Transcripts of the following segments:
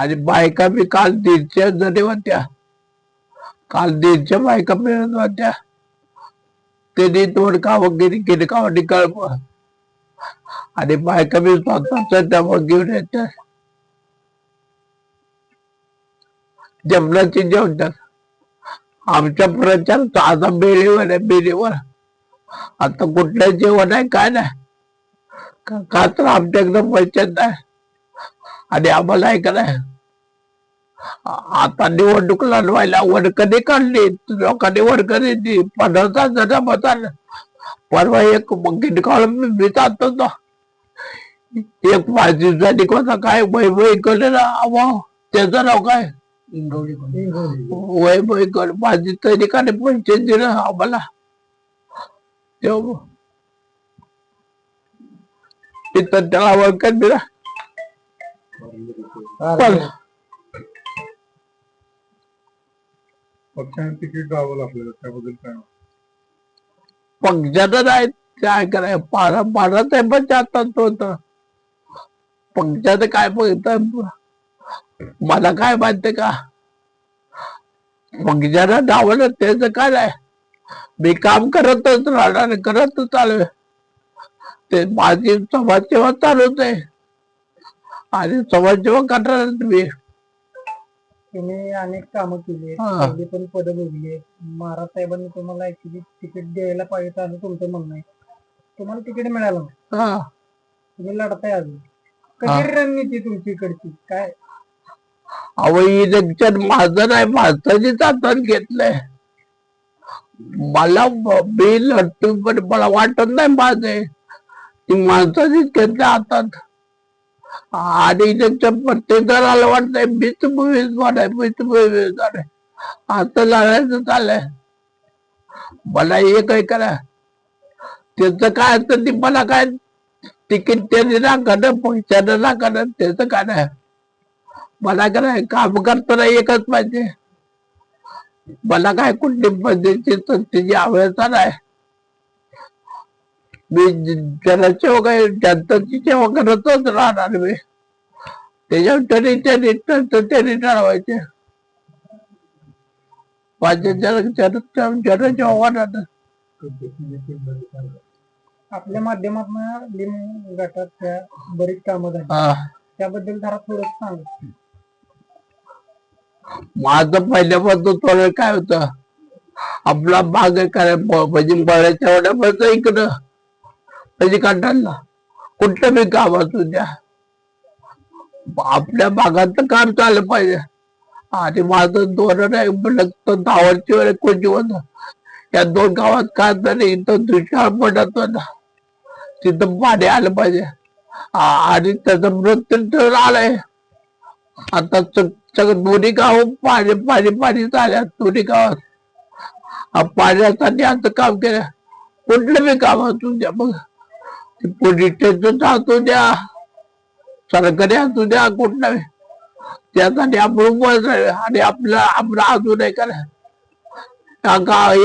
आणि बायका बी काल दीडच्या जरी होत्या. काल दीडच्या बायका मिळत होत्या. त्यांनी तोडका वगैरे गेली गेली निकाल आणि बायका बी स्वतःच त्यामुळे घेऊन येतात जेवणाची जेवतात. आमच्या प्रचार आता बेळीवर आहे बेळीवर आता कुठलं जेवण आहे काय नाही. का- तर आमच्याकडं पैसे नाही. आणि आम्हाला ऐकलं नाही? आता निवडणूक लढवायला वडकणी काढली लोकांनी वडकणी दिली पन्नास हजार मतान परवा एक गिटकाळ मी जातो ना एक पाच दिवसांनी कोणता काय वय वय केलं ना अवा त्याचं नाव काय वय वय कर पाच दिवसांनी का पैसे दिले आम्हाला तेव्हा तिथं त्याला वळकत दिला पक्षाने तिकीट द्यावं लागलं त्याबद्दल काय पक्षाचं नाही काय कराय पारा पारा ते पण जातात तो तर पक्षाचं काय बघितलं मला काय माहिती का? पक्षाला डावलं त्याच काय नाही. मी काम करतच राहणार करतच चालू ते माझी समाजसेवा चालूच आहे आणि समाजसेवा करणार मी तुम्ही अनेक कामं केली हा. पहिली पण पद भोगली महाराज साहेबांनी तुम्हाला ऍक्च्युली तिकीट द्यायला पाहिजे असं तुमचं म्हणणं आहे. तुम्हाला तिकीट मिळालं नाही. हा. तुम्ही लढताय अजून. कशी रणनीती तुमची इकडची? काय? अहो इलेक्शन माझं नाही माणसाची हातात घेतलंय. मला ब- मी लढतो पण मला वाटत नाही माझे. ती माणसाचीच घेतल्या हातात. आणि त्यांच्या प्रत्येकाला वाटतंय मीच उमेदवार आहे मीच उमेदवार आहे आता लढायचं चाललंय. मला एक काय करा. त्याचं काय असतं ती मला काय? तिकीट त्यांनी ना करणं पक्षानं ना करणं त्याचं काय नाही. मला काय काम करताना एकच पाहिजे. मला काय कुठली पद्धतीची संस्थेची आवडता नाही. मी जनासेवा काय जनताची सेवा करतच राहणार मी त्याच्यावर तरी त्यांनी त्यांनी ठरवायचे माझ्या जन जन जनसेवा होणार आपल्या माध्यमातून लिम गटात बरीच कामं झाली. हा. त्याबद्दल जरा थोडं सांगा. माझं पहिल्यापासून थोडं काय होतं? आपला भाग काय म्हणजे बळ्याच्या वड्यापर्यंत इकडं. म्हणजे काढायला कुठलं बी काम असू द्या. आपल्या भागात काम चाललं पाहिजे. आणि माझं धोरण आहे म्हणलं धावरची वर कोणती होत या दोन गावात काय तरी इथं दुष्काळ पडत होता तिथं पाणी आलं पाहिजे. आणि त्याचं मृत्यू तर आलंय. आता सगळं दोन्ही गाव पाणी पाणी पाणी झाल्या दोन्ही गावात. पाण्यासाठी आता काम केलं. कुठलं बी काम असू द्या मग पोलीस असू द्या सरकारी असू द्या कुठलं त्यासाठी आपण उपवास आणि आपलं आपलं अजून आहे. करा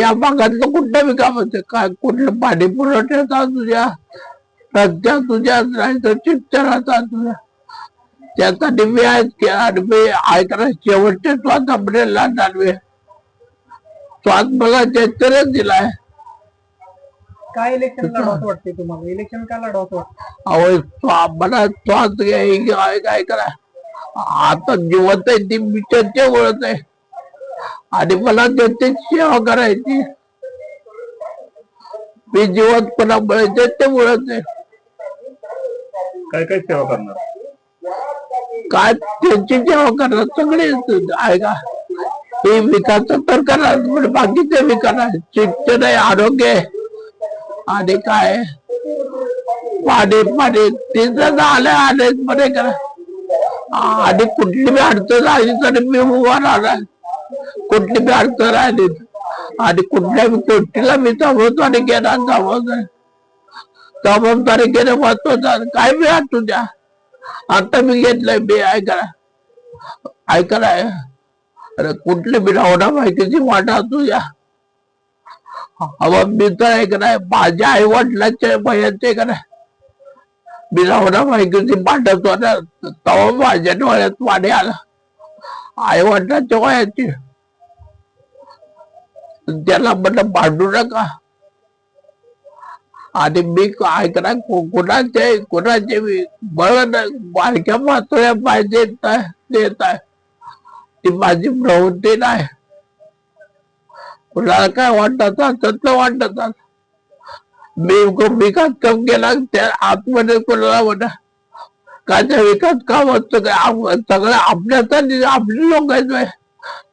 या भागातलं कुठलं बी काम असते काय कुठलं पाणी पुरवठ्याचा असू द्या रस्त्या असू द्या नाही शिक्षणाचं असू द्या. त्यासाठी मी आहेत की आणि मी ऐकणार शेवटचे स्वाद आपले लढणार मी. स्वाद मला शेतकऱ्याच दिलाय. काय इलेक्शन लढवत वाटते तुम्हाला? इलेक्शन का लढवत वाटतं? अहो स्वा- मला स्वाद काय करा? आता जिवंत आहे ती मी चर्चा ओळख आहे. आणि मला त्याची सेवा करायची. मी जिवंतपणामुळे त्याचे ओळख आहे काय काय सेवा करणार? काय? त्यांची सेवा करणार सगळे आहे का? हे विकास तर करणार पण बाकीचे करणार शिक्षण आहे आरोग्य आहे. आणि काय? पाडे पाडे. ते जर आले आले बरे करा आणि कुठली बी अडचण आली तरी मी उभा राहणार. कुठली बी अडचण आली आणि कुठल्या बी गोष्टीला मी जबाबदारी घेणार जबाबदारी. जबाबदारी घेणं महत्वाचं काय बी असू द्या. आता मी घेतलंय मी ऐका ऐका अरे कुठली बी रावणा माहितीची वाटा असू द्या. अहो मी तर ऐक नाही माझ्या आई वडिलांच्या वयाचे का नाही. मी नवरा माहिती भांडत होता तेव्हा माझ्या डोळ्यात पाणी आलं. आई वडिलांच्या वयाची. त्याला म्हटलं भांडू नका. आणि मी ऐकणार कुणाचे कुणाचे मी बळ बारक्या मात्र पाहिजे देत आहे. ती माझी प्रवृत्ती नाही. कुणाला काय वाटतात असत वाटतात मी विकास कम केला त्या आतमध्ये कोणाला म्हणा काय विकास काम असतं काय आम- सगळं आपल्यासाठी आपले लोक आहेत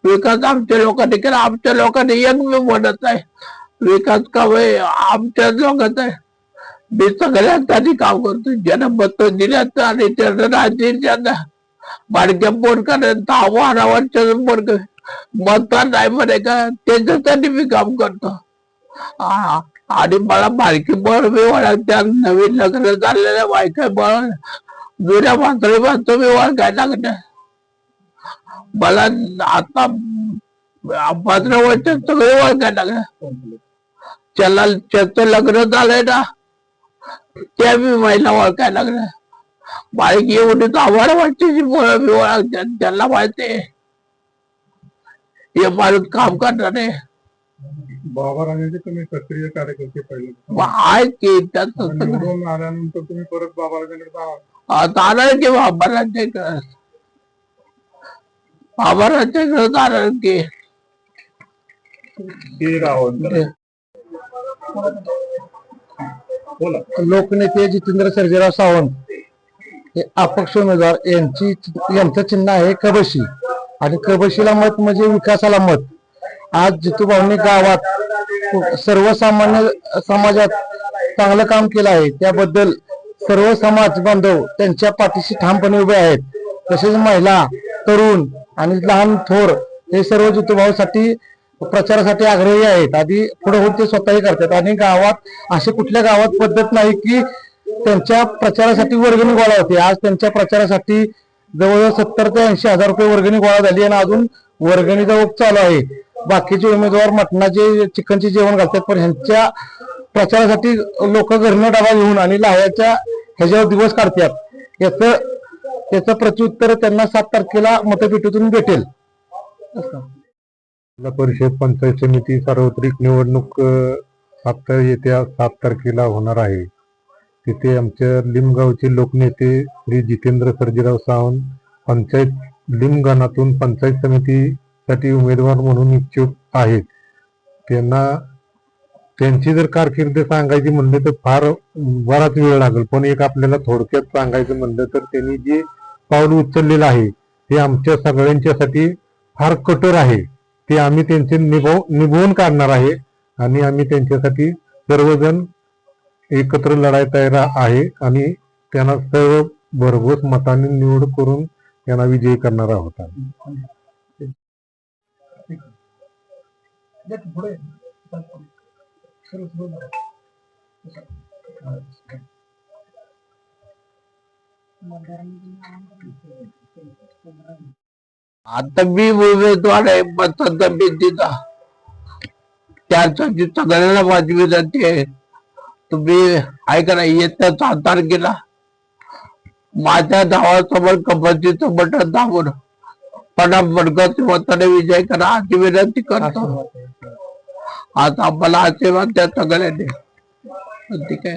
विकास आमच्या लोकांनी केला आमच्या लोकांनी एक मी म्हणत आहे विकास काम आहे आमच्याच लोकांचं आहे. मी सगळ्यांसाठी काम करतो ज्यांना मत दिल्यात आणि त्यांना राहतील त्यांना. बारक्या पोरकाने दहा बारा वर्षाचं पोरक मतदार नाही म्हणे का? त्याच्यासाठी मी काम करतो. आणि मला बारकी बळ मी ओळखत्या नवीन लग्न झालेल्या बायका बळ जुन्या मात्र मात्र मी ओळखायला लागल्या मला आता पंधरा वर्ष सगळे ओळखायला लागले. त्याला त्याचं लग्न झालंय ना त्या मी महिला ओळखायला लागल्या. बाईक एवढी आव्हाड वाटते मुलं मी ओळखते त्यांना माहिती हे माणूस काम करणार आहे बाबा राजांचे तुम्ही सक्रिय कार्यकर्ते पहिले. आहे की सगळं निवडून आल्यानंतर तुम्ही परत बाबा राजांकडे जा. आता आलं की बाबाराच्या इकडं बाबाराच्या इकडं आलं की? हे रावण बोला. लोकनेते जितेंद्र सर्जेराव सावंत हे अपक्ष उमेदवार यांची यांचं चिन्ह आहे कबशी. आणि कबशीला मत म्हणजे विकासाला मत. आज जितूभाऊंनी गावात सर्वसामान्य समाजात चांगलं काम केलं आहे त्याबद्दल सर्व समाज बांधव त्यांच्या पाठीशी ठामपणे उभे आहेत. तसेच महिला तरुण आणि लहान थोर हे सर्व जितूभाऊसाठी प्रचारासाठी आग्रही आहेत. आधी पुढे होऊन ते स्वतःही करतात. आणि गावात असे कुठल्या गावात पद्धत नाही की त्यांच्या प्रचारासाठी वर्गणी गोळा होते. आज त्यांच्या प्रचारासाठी जवळजवळ सत्तर ते ऐंशी हजार रुपये वर्गणी गोळा झाली आणि अजून वर्गणीचा ओप चालू आहे. बाकीचे उमेदवार मटणाचे चिकनचे जेवण घालतात पण ह्यांच्या प्रचारासाठी लोक घरनं डबा घेऊन आणि लाह्याच्या ह्याच्यावर दिवस काढतात. याच त्याचं प्रत्युत्तर त्यांना सात तारखेला मतपेटीतून भेटेल. जिल्हा परिषद पंचायत समिती सार्वत्रिक निवडणूक सात आता येत्या सात तारखेला होणार आहे. तिथे आमच्या लिमगावचे लोकनेते श्री जितेंद्र सर्जीराव सावंत पंचायत लिमगाणातून पंचायत समितीसाठी उमेदवार म्हणून इच्छुक आहेत. त्यांना त्यांची जर कारकिर्द सांगायची म्हणले तर फार बराच वेळ लागेल पण एक आपल्याला थोडक्यात सांगायचं म्हणलं तर त्यांनी जे पाऊल उचललेलं आहे ते आमच्या सगळ्यांच्यासाठी फार कठोर आहे. ते आम्ही त्यांचे निभव निभवून काढणार आहे आणि आम्ही त्यांच्यासाठी सर्वजण एकत्र लढाई तयार आहे आणि त्यांना सर्व भरघोस मताने निवड करून त्यांना विजयी करणार आहोत आता मी उमेदवार आहे मतदान भीतीचा त्यासाठी सगळ्यांना वाजवी जाते तुम्ही ऐका ना येत्या सात तारखेला माझ्या नावासमोर कबड्डीचं बटन दाबून पण बडकत मताने विजय करा अशी विनंती करतो. आता मला आशीर्वाद द्या सगळ्यांनी. ठीक आहे.